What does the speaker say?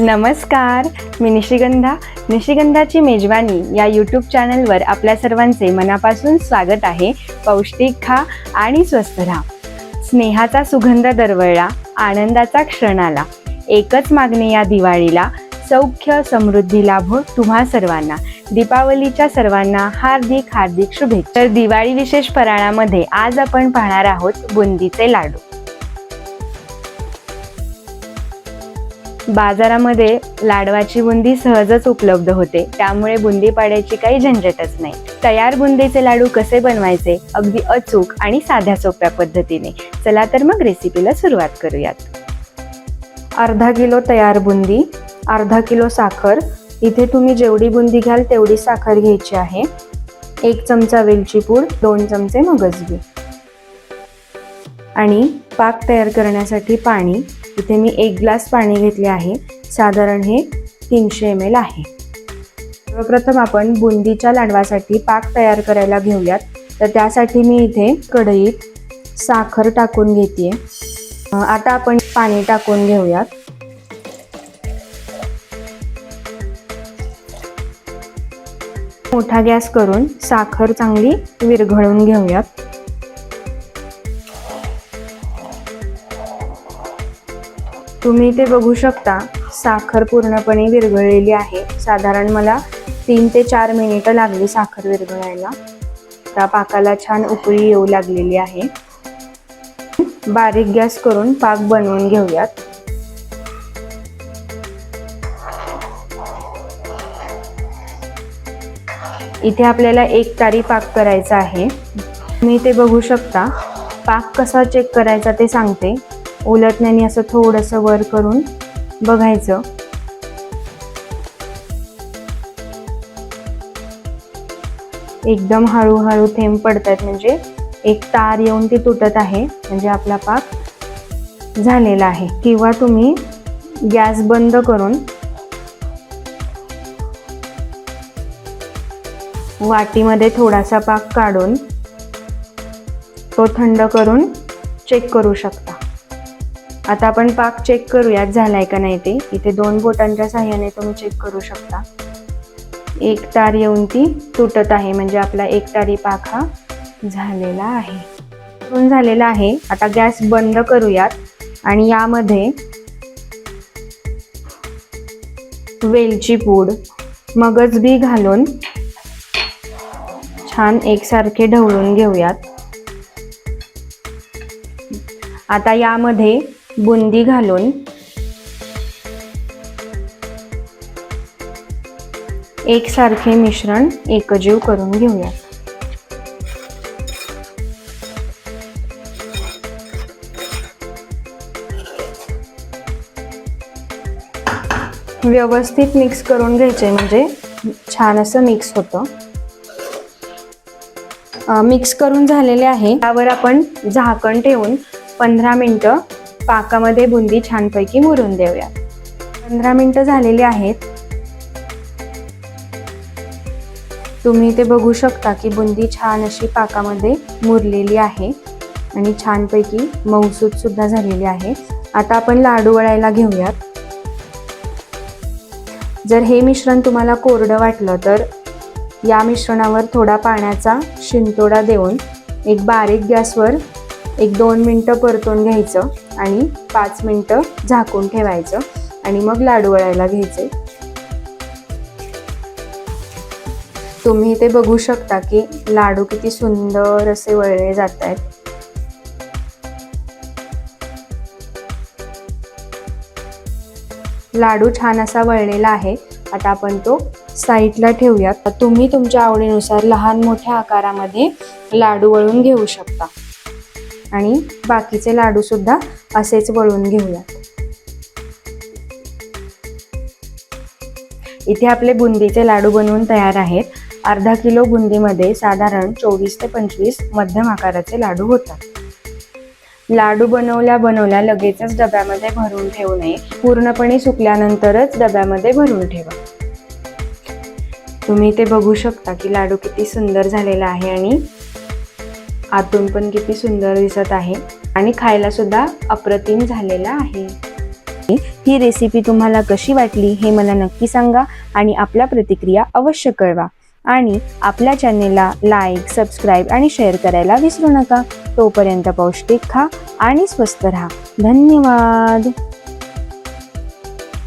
नमस्कार मी निशिगंधा. निशिगंधाची मेजवानी या यूट्यूब चॅनलवर आपल्या सर्वांचे मनापासून स्वागत आहे. पौष्टिक खा आणि स्वस्थ राहा. स्नेहाचा सुगंध दरवळला आनंदाचा क्षण आला. एकच मागणी या दिवाळीला सौख्य समृद्धी लाभो तुम्हा सर्वांना. दीपावलीच्या सर्वांना हार्दिक हार्दिक शुभेच्छा. तर दिवाळी विशेष फराळामध्ये आज आपण पाहणार आहोत बुंदीचे लाडू. बाजारामध्ये लाडवाची बुंदी सहजच उपलब्ध होते. त्यामुळे बुंदी पाड्याची काही झंझटच नाही. तयार बुंदीचे लाडू कसे बनवायचे? अगदी अचूक आणि साध्या सोप्या पद्धतीने. चला तर मग रेसिपीला सुरुवात करूयात. अर्धा किलो तयार बुंदी अर्धा किलो साखर. इथे तुम्ही जेवढी बुंदी घ्याल तेवढी साखर घ्यायची आहे. एक चमचा वेलची पूड दोन चमचे मगजबी. आणि पाक तयार करण्यासाठी पाणी इथे मी एक ग्लास पाणी घेतले आहे. साधारण हे तीनशे एम एल आहे. सर्वप्रथम आपण बुंदीच्या लाडवासाठी पाक तयार करायला घेऊयात. तर त्यासाठी मी इथे कढईत साखर टाकून घेते आता आपण पाणी टाकून घेऊयात. मोठा गॅस करून साखर चांगली विरघळून घेऊयात. तुम्ही ते बघू शकता. साखर पूर्णपणे विरघळलेली आहे. साधारण मला तीन ते चार मिनिटं लागली साखर विरघळायला. त्या पाकाला छान उकळी येऊ लागलेली आहे. बारीक गॅस करून पाक बनवून घेऊयात. इथे आपल्याला एक तारी पाक करायचा आहे. मी ते बघू शकता. पाक कसा चेक करायचा ते सांगते. उलटण्याने असं थोडंसं वर करून बघायचं. एकदम हळूहळू थेंब पडतात म्हणजे एक तार येऊन ती तुटत आहे म्हणजे आपला पाक झालेला आहे. किंवा तुम्ही गॅस बंद करून वाटीमध्ये थोडासा पाक काढून तो थंड करून चेक करू शकता. आता आपण पाक चेक करूयात झालाय का नाही ते. इथे दोन बोटांच्या साह्याने तुम्ही चेक करू शकता. एक तार येऊन ती तुटत आहे म्हणजे आपला एक तारी पाक हा झालेला आहे. करून झालेला आहे. आता गॅस बंद करूयात आणि यामध्ये वेलची पूड मगज बी घालून छान एकसारखे ढवळून घेऊयात. आता यामध्ये बुंदी घालून एकसारखे मिश्रण एकजीव करून घेऊया. व्यवस्थित मिक्स करून घ्यायचे म्हणजे छान असं मिक्स होतं. मिक्स करून झालेले आहे. त्यावर आपण झाकण ठेवून पंधरा मिनटं पाकामध्ये बुंदी छानपैकी मुरून देऊया पंधरा मिनटं झालेली आहेत. तुम्ही ते बघू शकता की बुंदी छान अशी पाकामध्ये मुरलेली आहे आणि छानपैकी मऊसूद सुद्धा झालेली आहे. आता आपण लाडू वळायला घेऊयात. जर हे मिश्रण तुम्हाला कोरडं वाटलं तर या मिश्रणावर थोडा पाण्याचा शिंतोडा देऊन एक बारीक गॅसवर एक दोन मिनटं परतून घ्यायचं आणि पाच मिनटं झाकून ठेवायचं आणि मग लाडू वळायला घ्यायचे. तुम्ही ते बघू शकता की लाडू किती सुंदर असे वळले जात आहेत लाडू छान असा वळलेला आहे. आता आपण तो साईडला ठेवूयात. तुम्ही तुमच्या आवडीनुसार लहान मोठ्या आकारामध्ये लाडू वळून घेऊ शकता. आणि बाकीचे लाडू सुद्धा असेच वळून घेऊयात. इथे आपले बुंदीचे लाडू बनवून तयार आहेत. अर्धा किलो बुंदीमध्ये साधारण चोवीस ते पंचवीस मध्यम आकाराचे लाडू होतात. लाडू बनवल्या बनवल्या लगेचच डब्यामध्ये भरून ठेवू नये. पूर्णपणे सुकल्यानंतरच डब्यामध्ये भरून ठेवा. तुम्ही ते बघू शकता की लाडू किती सुंदर झालेला आहे आणि आतून पण किती सुंदर दिसत आहे आणि खायला सुद्धा अप्रतिम झालेला आहे. ही रेसिपी तुम्हाला कशी वाटली हे मला नक्की सांगा आणि आपल्या प्रतिक्रिया अवश्य कळवा. आणि आपल्या चॅनेलला लाईक सबस्क्राईब आणि शेअर करायला विसरू नका. तोपर्यंत पौष्टिक खा आणि स्वस्त राहा. धन्यवाद.